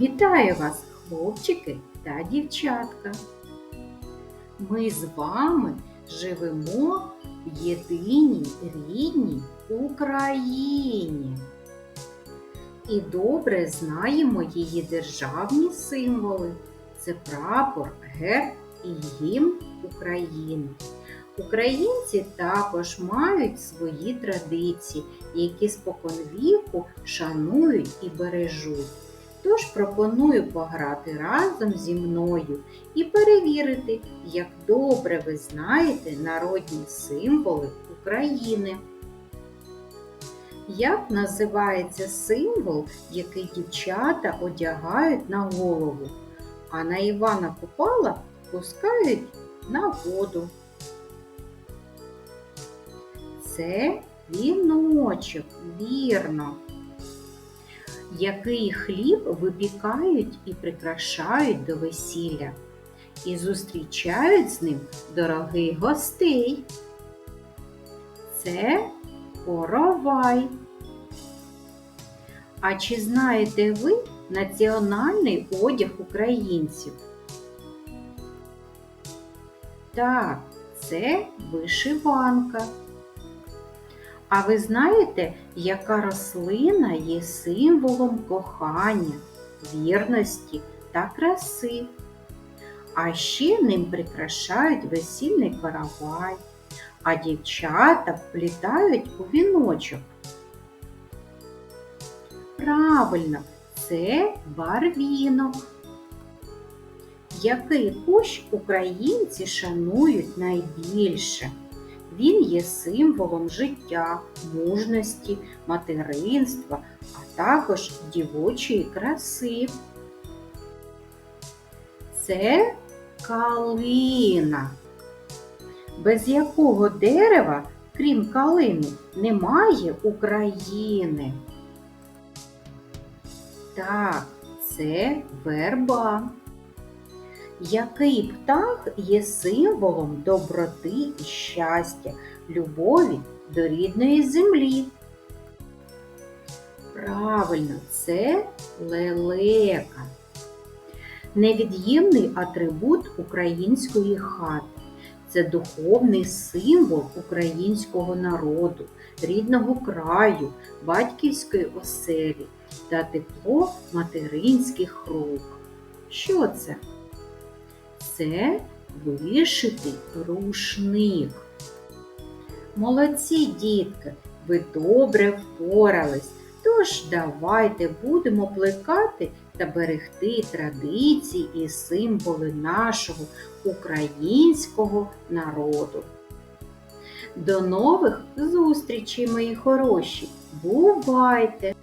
Вітаю вас, хлопчики та дівчатка! Ми з вами живемо в єдиній рідній Україні і добре знаємо її державні символи. Це прапор, герб і гімн України. Українці також мають свої традиції, які споконвіку шанують і бережуть. Тож пропоную пограти разом зі мною і перевірити, як добре ви знаєте народні символи України. Як називається символ, який дівчата одягають на голову, а на Івана Купала пускають на воду? Це віночок, вірно. Який хліб випікають і прикрашають до весілля, і зустрічають з ним дорогих гостей. Це коровай. А чи знаєте ви національний одяг українців? Так, це вишиванка. А ви знаєте, яка рослина є символом кохання, вірності та краси? А ще ним прикрашають весільний каравай, а дівчата вплітають у віночок. Правильно, це барвінок. Який кущ українці шанують найбільше? Він є символом життя, мужності, материнства, а також дівочої краси. Це калина, без якого дерева, крім калини, немає України. Так, це верба. Який птах є символом доброти і щастя, любові до рідної землі? Правильно, це лелека. Невід'ємний атрибут української хати. Це духовний символ українського народу, рідного краю, батьківської оселі та тепло материнських рук. Що це? Це вишитий рушник. Молодці, дітки, ви добре впорались. Тож давайте будемо плекати та берегти традиції і символи нашого українського народу. До нових зустрічей, мої хороші! Бувайте!